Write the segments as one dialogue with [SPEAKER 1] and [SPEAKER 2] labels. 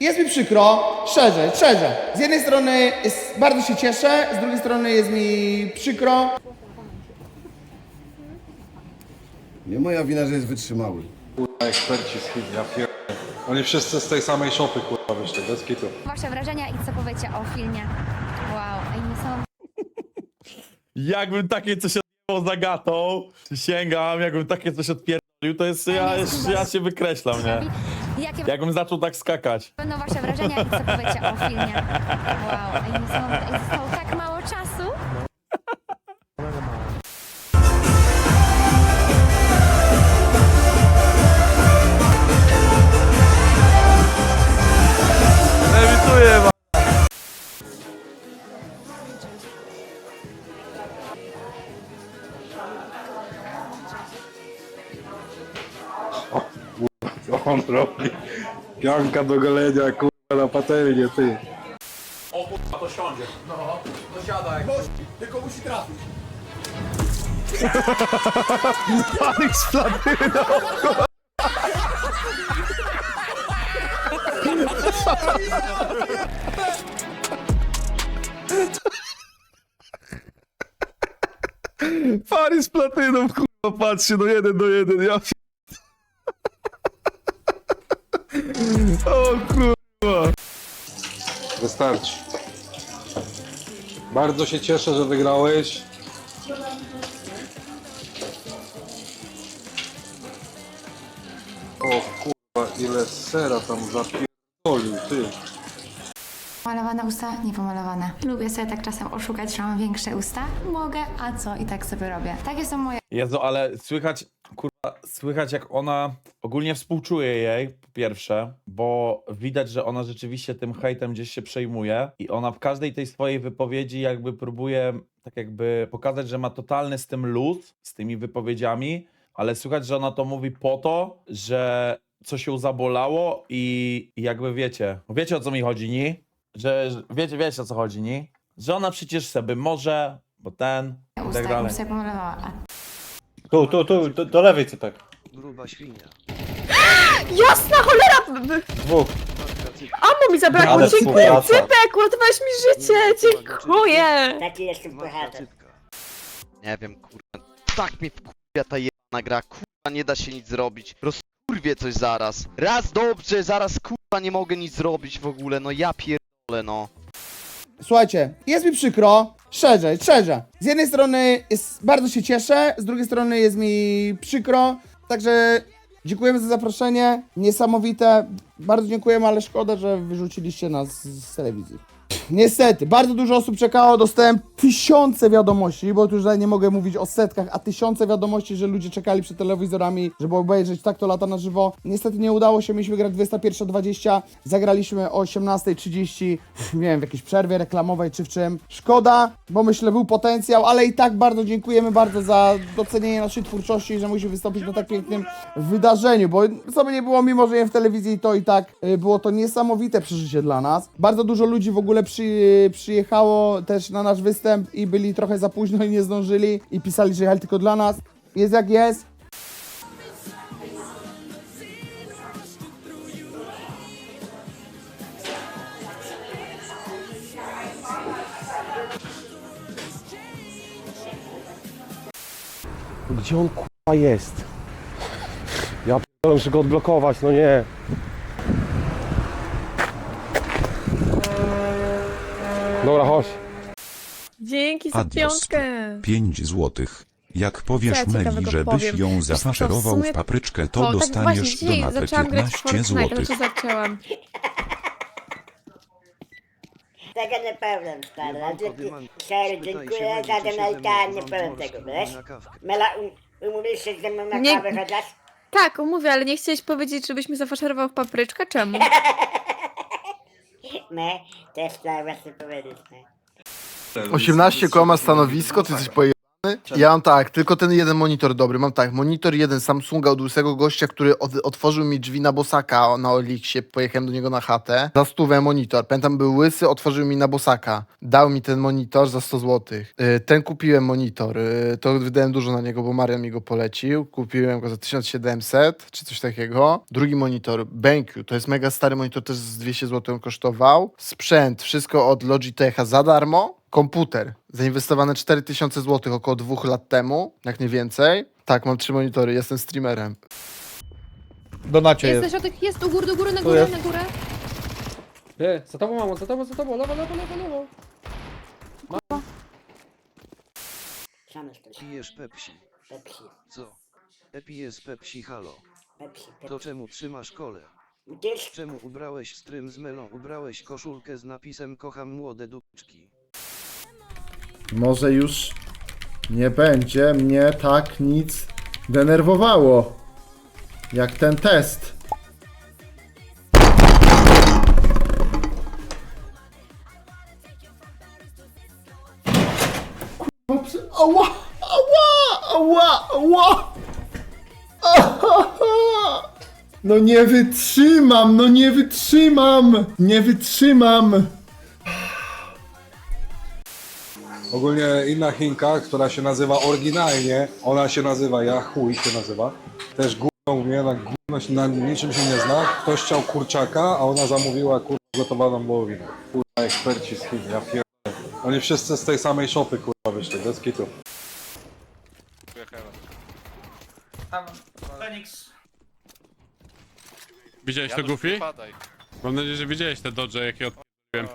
[SPEAKER 1] Jest mi przykro, szczerze, szczerze. Z jednej strony jest, bardzo się cieszę, z drugiej strony jest mi przykro.
[SPEAKER 2] Nie moja wina, że jest wytrzymały.
[SPEAKER 3] Kurwa, eksperci z Chin, ja pier... Oni wszyscy z tej samej szopy, kurwa, wyszli, bez kitu.
[SPEAKER 4] Wasze wrażenia i co powiecie o filmie? Wow, ej, niesamowite.
[SPEAKER 5] Jakbym takie coś odjebał za gatą, sięgam, jakbym takie coś odpierdolił, to jest, ja, ja się wykreślam, nie?
[SPEAKER 4] Jakie
[SPEAKER 5] Jakbym zaczął tak skakać.
[SPEAKER 4] będą wasze wrażenia i co powiecie o filmie? Wow, ej, niesamowite. Ej, zostało tak mało
[SPEAKER 3] on robi? Pianka do golenia, kurwa, na patelnię, ty.
[SPEAKER 1] Tylko musi trafić.
[SPEAKER 5] Pary z platyną, kurwa, patrzcie, no jeden do jeden, ja O kurwa.
[SPEAKER 3] Wystarczy. Bardzo się cieszę, że wygrałeś. O kurwa, ile sera tam zapierdolił, ty.
[SPEAKER 6] Malowane usta, niepomalowane. Lubię sobie tak czasem oszukać, że mam większe usta. Mogę, a co? I tak sobie robię. Takie są moje
[SPEAKER 5] Jezu, ale słychać, kurwa, słychać jak ona, ogólnie współczuję jej, po pierwsze, bo widać, że ona rzeczywiście tym hejtem gdzieś się przejmuje i ona w każdej tej swojej wypowiedzi jakby próbuje tak jakby pokazać, że ma totalny z tym luz, z tymi wypowiedziami, ale słychać, że ona to mówi po to, że coś ją zabolało i jakby wiecie, wiecie o co mi chodzi, nie? Że, że wiecie, wiecie o co chodzi, nie? Że ona przecież sobie może, bo ten i
[SPEAKER 6] usta,
[SPEAKER 5] tak
[SPEAKER 6] jakbym
[SPEAKER 5] dalej.
[SPEAKER 6] sobie pomalowała.
[SPEAKER 7] Tu, tu, tu, do, do lewej cypek.
[SPEAKER 8] Gruba świnia.
[SPEAKER 9] Jasna cholera! b-
[SPEAKER 7] Dwóch.
[SPEAKER 9] Amo mi zabrakło,
[SPEAKER 7] Ale
[SPEAKER 9] dziękuję
[SPEAKER 7] współpraca.
[SPEAKER 9] Cypek, uratowałeś mi życie, dziękuję!
[SPEAKER 8] Taki jestem bohater. Nie wiem, kurwa. Tak mnie wkurwia ta jedna gra, kurwa, nie da się nic zrobić. Rozkurwię coś zaraz. Raz dobrze, zaraz kurwa nie mogę nic zrobić w ogóle, no ja pierdolę, no.
[SPEAKER 1] Słuchajcie, jest mi przykro, szczerze, szczerze. Z jednej strony jest, bardzo się cieszę, z drugiej strony jest mi przykro, także dziękujemy za zaproszenie, niesamowite, bardzo dziękujemy, ale szkoda, że wyrzuciliście nas z, telewizji. Niestety, bardzo dużo osób czekało, dostałem tysiące wiadomości, bo tu już nie mogę mówić o setkach, a tysiące wiadomości, że ludzie czekali przed telewizorami, żeby obejrzeć tak to lata na żywo. Niestety nie udało się, mieliśmy grać 21.20, zagraliśmy o 18.30, nie wiem, w jakiejś przerwie reklamowej czy w czym. Szkoda, bo myślę był potencjał, ale i tak bardzo dziękujemy bardzo za docenienie naszej twórczości że musi wystąpić na tak pięknym wydarzeniu, bo by nie było, mimo że nie w telewizji, to i tak y, było to niesamowite przeżycie dla nas. Bardzo dużo ludzi w ogóle przy, przyjechało też na nasz występ i byli trochę za późno i nie zdążyli i pisali, że jechali tylko dla nas. Jest jak jest.
[SPEAKER 7] Gdzie on kurwa jest? Ja p***dolę, muszę go odblokować, no nie. Dobra, chodź.
[SPEAKER 9] Dzięki za
[SPEAKER 10] Adios.
[SPEAKER 9] piątkę!
[SPEAKER 10] 5 złotych. Jak powiesz
[SPEAKER 9] ja
[SPEAKER 10] Meli, żebyś
[SPEAKER 9] powiem?
[SPEAKER 10] ją
[SPEAKER 9] Wiesz co, w
[SPEAKER 10] zafaszerował
[SPEAKER 9] sumie-
[SPEAKER 10] w papryczkę, to
[SPEAKER 9] O, tak właśnie
[SPEAKER 10] dostaniesz
[SPEAKER 9] dzisiaj
[SPEAKER 10] donatę
[SPEAKER 9] zaczęłam grać w
[SPEAKER 10] 15
[SPEAKER 9] Fortnite,
[SPEAKER 10] złotych.
[SPEAKER 9] znaczy zaczęłam.
[SPEAKER 11] Tego nie powiem, stary. dzięki- Sorry, dziękuję za donajka, nie powiem tego, wiesz? Mela, um, umówisz się ze mną na
[SPEAKER 9] Nie-
[SPEAKER 11] kawę chociaż?
[SPEAKER 9] Tak, mówię, ale nie chciałeś powiedzieć, żebyś mi zafaszerował w papryczkę? Czemu?
[SPEAKER 11] Też właśnie powiedzieć, nie?
[SPEAKER 2] 18 koma stanowisko, ty jesteś poje...
[SPEAKER 12] Ja mam tak, tylko ten jeden monitor dobry. Mam tak, monitor jeden Samsunga od łysego gościa, który od, otworzył mi drzwi na Bosaka na Oliksie. Pojechałem do niego na chatę. Za stówę monitor. Pamiętam, był łysy, otworzył mi na Bosaka. Dał mi ten monitor za 100 zł. Ten kupiłem monitor. Y, To wydałem dużo na niego, bo Marian mi go polecił. Kupiłem go za 1700 czy coś takiego. Drugi monitor, BenQ. To jest mega stary monitor, też z 200 zł kosztował. Sprzęt, wszystko od Logitecha za darmo. Komputer, zainwestowane 4000 zł około dwóch lat temu, jak nie więcej. Tak, mam trzy monitory, jestem streamerem.
[SPEAKER 1] Donacie jest.
[SPEAKER 9] Jesteś o tych, jest u góry, do góry, na górę,
[SPEAKER 1] jest.
[SPEAKER 9] na górę.
[SPEAKER 7] Ty, za tobą mamo, za tobą, za tobą, lewo, lewo, lewo, lewo.
[SPEAKER 11] Coś.
[SPEAKER 8] Pijesz Pepsi.
[SPEAKER 11] Pepsi.
[SPEAKER 8] Co? Pijesz Pepsi, halo.
[SPEAKER 11] Pepsi, Pepsi.
[SPEAKER 8] To czemu trzymasz kole?
[SPEAKER 11] Gdzieś
[SPEAKER 8] Czemu ubrałeś strym z melą? Ubrałeś koszulkę z napisem kocham młode dupczki.
[SPEAKER 12] Może już nie będzie mnie tak nic denerwowało, jak ten test. Ała! Ała! Ała! Ała! No nie wytrzymam, no nie wytrzymam! Nie wytrzymam!
[SPEAKER 3] Ogólnie inna Chinka, która się nazywa oryginalnie, ona się nazywa, ja chuj się nazywa, też gówno umie, na gówno się- na niczym się nie zna. Ktoś chciał kurczaka, a ona zamówiła kurwa gotowaną wołowinę. Kurwa eksperci z Chin, ja pierdolę. Oni wszyscy z tej samej szopy kurwa wyszli, bez kitu.
[SPEAKER 7] Widziałeś to Goofy? Mam nadzieję, że widziałeś te dodże, jakie odpiłem.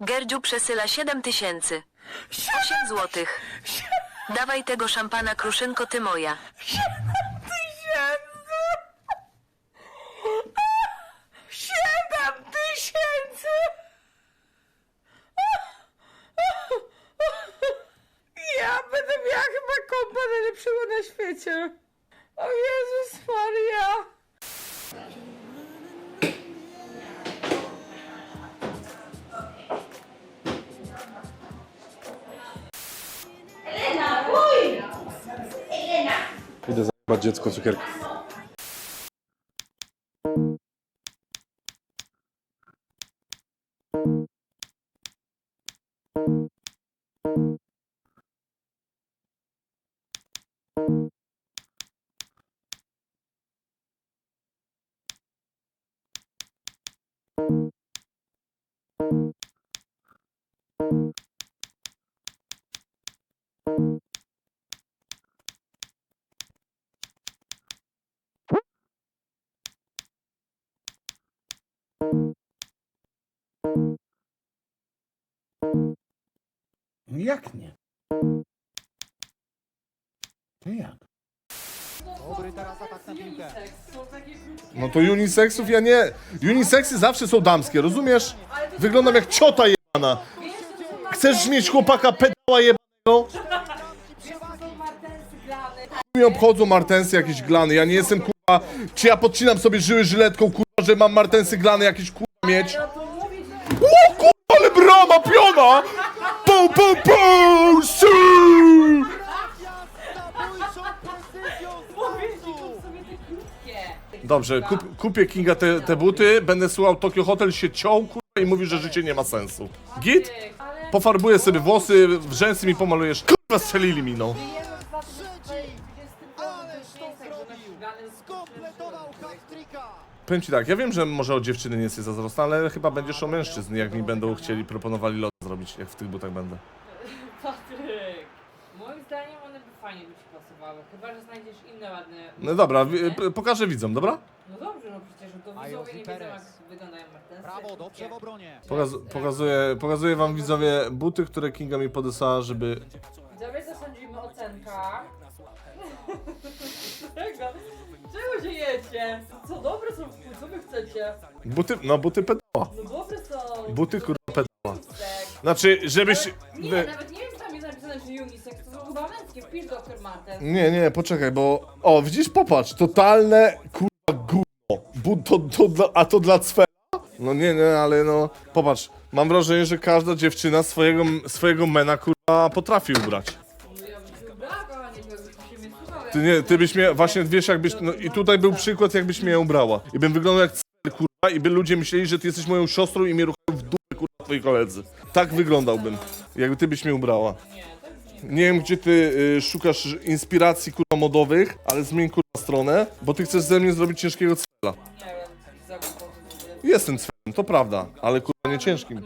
[SPEAKER 9] Gerdziu przesyła 7 tysięcy. 8 złotych. Dawaj tego szampana, kruszynko, ty moja.
[SPEAKER 3] Idę zajebać dziecko cukierka.
[SPEAKER 1] Jak nie? To jak?
[SPEAKER 12] No to uniseksów ja nie. Uniseksy zawsze są damskie, rozumiesz? Wyglądam jak ciota jebana. Chcesz mieć chłopaka pedała jebanego? Mi obchodzą martensy jakieś glany. Ja nie jestem kurwa. Czy ja podcinam sobie żyły żyletką kurwa, że mam martensy glany jakieś kurwa mieć? Brama piona! Pu pu pu! Siu! Dobrze, kup, kupię Kinga te, te buty, będę słuchał Tokyo Hotel, się ciął kurwa i mówi, że życie nie ma sensu. Git? Pofarbuję sobie włosy, rzęsy mi pomalujesz. Kurwa, strzelili mi no. Powiem ci tak, ja wiem, że może o dziewczyny nie jesteś zazdrosna, ale chyba będziesz o mężczyzn, jak mi będą chcieli, proponowali lot zrobić, jak w tych butach będę.
[SPEAKER 9] Patryk, moim zdaniem one by fajnie by ci pasowały, chyba że znajdziesz inne ładne...
[SPEAKER 12] No dobra, wi- p- pokażę widzom, dobra?
[SPEAKER 9] No dobrze, no przecież to widzowie nie wiedzą jak wyglądają martensy. Brawo, dobrze w obronie.
[SPEAKER 12] Pokaz pokazuję, pokazuję wam widzowie buty, które Kinga mi podesłała, żeby...
[SPEAKER 9] Widzowie zasądzimy o cenkach. Czego? Czego się jecie? Co dobre są, co wy chcecie?
[SPEAKER 12] Buty, no buty pedała.
[SPEAKER 9] No dobre są.
[SPEAKER 12] Buty kurwa pedała. Znaczy, żebyś...
[SPEAKER 9] Nie,
[SPEAKER 12] wy-
[SPEAKER 9] nawet nie wiem, czy tam jest napisane, że unisex, to są chyba męskie, wpisz Dr. Martens.
[SPEAKER 12] Nie, nie, poczekaj, bo... O, widzisz, popatrz, totalne kurwa gówno. Bu to, to dla, a to dla cwera? No nie, nie, ale no... Popatrz, mam wrażenie, że każda dziewczyna swojego, swojego mena kurwa potrafi ubrać. Ty nie, ty byś mnie, właśnie wiesz jakbyś, no i tutaj był przykład jakbyś mnie ubrała. I bym wyglądał jak c***, kurwa i by ludzie myśleli, że ty jesteś moją siostrą i mnie ruchają w dupę kurwa twoi koledzy. Tak wyglądałbym, jakby ty byś mnie ubrała. Nie wiem gdzie ty y, szukasz inspiracji kurwa modowych, ale zmień kurwa stronę, bo ty chcesz ze mnie zrobić ciężkiego cela. Jestem cwelem, to prawda, ale kurwa nie ciężkim.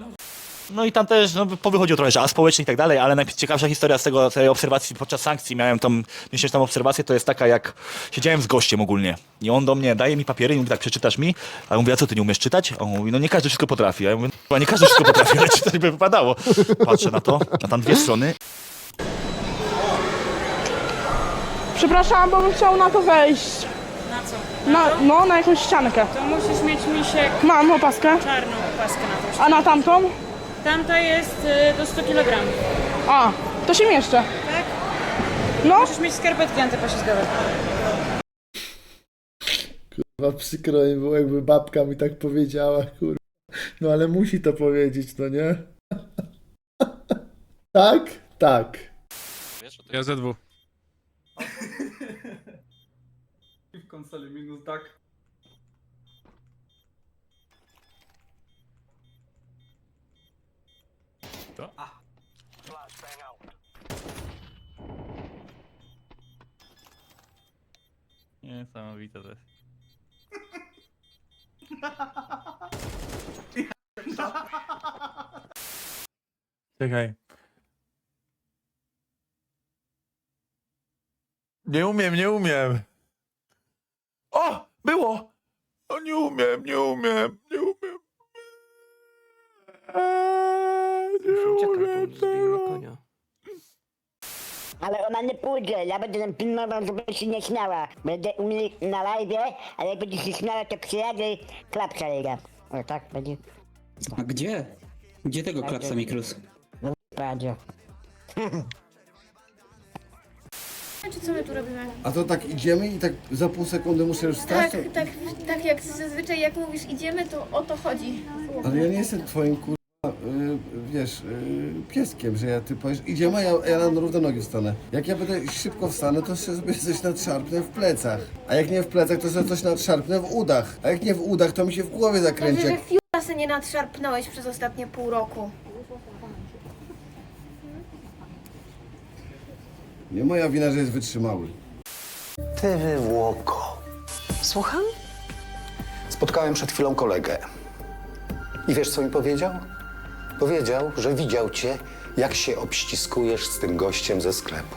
[SPEAKER 13] No i tam też no, powychodził trochę żal społeczny i tak dalej, ale najciekawsza historia z tego, tej obserwacji podczas sankcji, miałem tą miesięczną obserwację, to jest taka jak siedziałem z gościem ogólnie i on do mnie daje mi papiery i mówi tak, przeczytasz mi? A ja mówię, a co, ty nie umiesz czytać? A on mówi, no nie każdy wszystko potrafi. A ja mówię, no nie każdy wszystko potrafi, ale czytać by wypadało. Patrzę na to, na tam dwie strony
[SPEAKER 6] Przepraszam, bo bym chciał na to wejść.
[SPEAKER 14] Na co?
[SPEAKER 6] Na, no, na jakąś ściankę.
[SPEAKER 14] To musisz mieć misiek
[SPEAKER 6] Mam opaskę.
[SPEAKER 14] czarną paskę na to.
[SPEAKER 6] A na tamtą?
[SPEAKER 14] Tamta jest y, do 100 kg.
[SPEAKER 6] A, to się mieszczę.
[SPEAKER 14] Tak?
[SPEAKER 6] No.
[SPEAKER 14] Musisz mieć skarpetki antypoślizgowe.
[SPEAKER 15] Kurwa, przykro mi było, jakby babka mi tak powiedziała, kurwa. No ale musi to powiedzieć, no nie? tak? Tak.
[SPEAKER 12] Ja ZW.
[SPEAKER 5] W konsoli minus tak.
[SPEAKER 13] Niesamowite to jest.
[SPEAKER 5] Czekaj. Nie umiem, nie umiem. O! Było! O, nie umiem, nie umiem, nie umiem. Eee, Nie umiem tego.
[SPEAKER 11] Ale ona nie pójdzie, ja będę ją pilnował, żeby się nie śmiała. Będę u mnie na live, a jak będzie się śmiała, to przyjadę i klapsa jej dam. O tak będzie.
[SPEAKER 16] A gdzie? Gdzie tego klapsa Mikrus?
[SPEAKER 11] Radio.
[SPEAKER 6] Czy co my tu robimy?
[SPEAKER 2] A to tak idziemy i tak za pół sekundy muszę już
[SPEAKER 6] Tak,
[SPEAKER 2] wstać? To...
[SPEAKER 6] tak, tak jak zazwyczaj jak mówisz idziemy, to o to chodzi.
[SPEAKER 2] Ale ja nie jestem twoim kurwa, y, wiesz, y, pieskiem, że ja ty powiesz, idziemy, a ja, ja na równe nogi wstanę. Jak ja będę szybko wstanę, to sobie coś nadszarpnę w plecach. A jak nie w plecach, to sobie coś nadszarpnę w udach. A jak nie w udach, to mi się w głowie zakręci. Jak...
[SPEAKER 6] że fiuta se nie nadszarpnąłeś przez ostatnie pół roku.
[SPEAKER 2] Nie moja wina, że jest wytrzymały.
[SPEAKER 16] Ty wywłoko. Słucham? Spotkałem przed chwilą kolegę. I wiesz, co mi powiedział? Powiedział, że widział cię, jak się obściskujesz z tym gościem ze sklepu.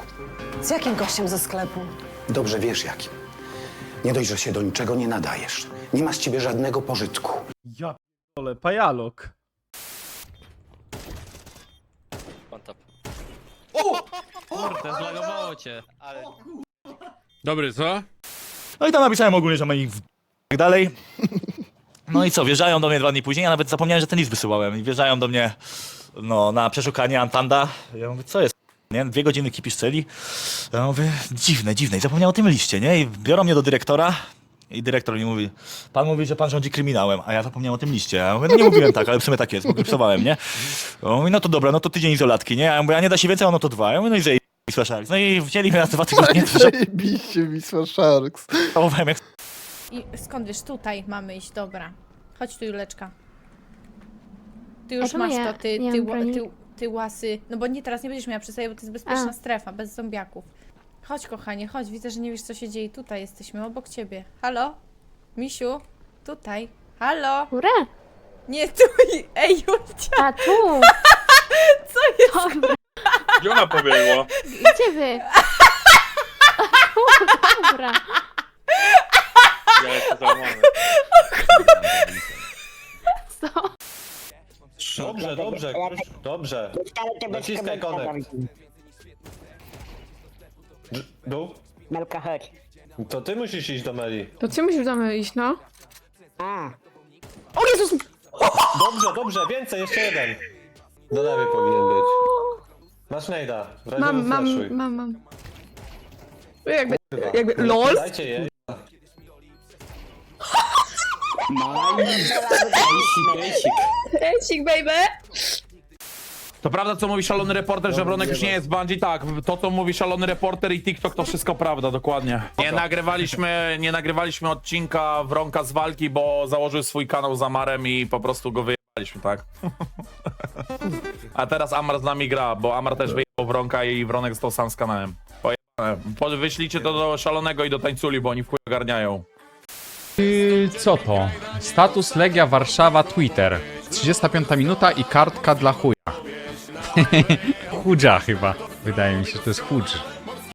[SPEAKER 14] Z jakim gościem ze sklepu?
[SPEAKER 16] Dobrze wiesz jakim. Nie dość, że się do niczego nie nadajesz. Nie ma z ciebie żadnego pożytku.
[SPEAKER 13] Ja p***ole, pajalok. Kurde, zlagowało cię.
[SPEAKER 12] Dobry, co?
[SPEAKER 13] No i tam napisałem ogólnie, że ma ich w... tak dalej. No i co, wjeżdżają do mnie dwa dni później, ja nawet zapomniałem, że ten list wysyłałem. I wjeżdżają do mnie no, na przeszukanie Antanda. Ja mówię, co jest? Nie? Dwie godziny kipisz celi. Ja mówię, dziwne, dziwne. I zapomniałem o tym liście, nie? I biorą mnie do dyrektora. I dyrektor mi mówi, pan mówi, że pan rządzi kryminałem, a ja zapomniałem o tym liście. Ja mówię, no nie mówiłem tak, ale w sumie tak jest, bo pisowałem, nie? On mówi, no to dobra, no to tydzień izolatki, nie? A ja mówię, a nie da się więcej, a no to dwa. Ja mówię, no i zajebiście, słyszałeś. No i wzięli mnie na dwa tygodnie,
[SPEAKER 15] Zajebiście, Wisła Sharks.
[SPEAKER 13] żałowałem jak
[SPEAKER 6] I skąd wiesz, tutaj mamy iść, dobra. Chodź tu, Juleczka. Ty już masz to, ty, ty, ła- ty, ty łasy. No bo nie teraz nie będziesz miała przy sobie, bo to jest bezpieczna strefa, bez zombiaków. Chodź, kochanie, chodź. Widzę, że nie wiesz, co się dzieje. Tutaj jesteśmy, obok ciebie. Halo? Misiu? Tutaj. Halo?
[SPEAKER 14] Ure?
[SPEAKER 6] Nie tu. Ej, Julcia.
[SPEAKER 14] A tu!
[SPEAKER 6] Co jest?
[SPEAKER 14] Dobra,
[SPEAKER 12] Gdzie ona pobiegła?
[SPEAKER 14] gdzie wy? Dobra.
[SPEAKER 12] Ja jestem załamany.
[SPEAKER 14] Co?
[SPEAKER 7] Dobrze, dobrze, dobrze.
[SPEAKER 11] To bez
[SPEAKER 7] Naciskaj
[SPEAKER 11] komentarza.
[SPEAKER 7] konek. Dół?
[SPEAKER 11] Melka, chodź.
[SPEAKER 7] To ty musisz iść do Meli.
[SPEAKER 14] To ty musisz do mnie iść, no.
[SPEAKER 11] A,
[SPEAKER 7] Dobrze, dobrze, więcej, jeszcze jeden. Do lewej powinien być. Masz nejda. W razie
[SPEAKER 14] Mam, mam, mam, mam. Jakby,
[SPEAKER 7] Chyba.
[SPEAKER 14] jakby, lol?
[SPEAKER 7] Dajcie je.
[SPEAKER 16] Basic.
[SPEAKER 14] Ecik, baby!
[SPEAKER 5] To prawda, co mówi szalony reporter, że Bronek już nie jest w bandzi? Tak, to co mówi szalony reporter i TikTok to wszystko prawda, dokładnie. Nie nagrywaliśmy, nie nagrywaliśmy odcinka Wronka z walki, bo założył swój kanał z Amarem i po prostu go wyjechaliśmy, tak? A teraz Amar z nami gra, bo Amar też wyjechał Wronka i Wronek został sam z kanałem. Pojebane. Po- Wyślijcie to do szalonego i do tańculi, bo oni w chuj ogarniają.
[SPEAKER 17] Co to? Status Legia Warszawa Twitter. 35 minuta i kartka dla chuja. Chudża chyba. Wydaje mi się, że to jest chudż.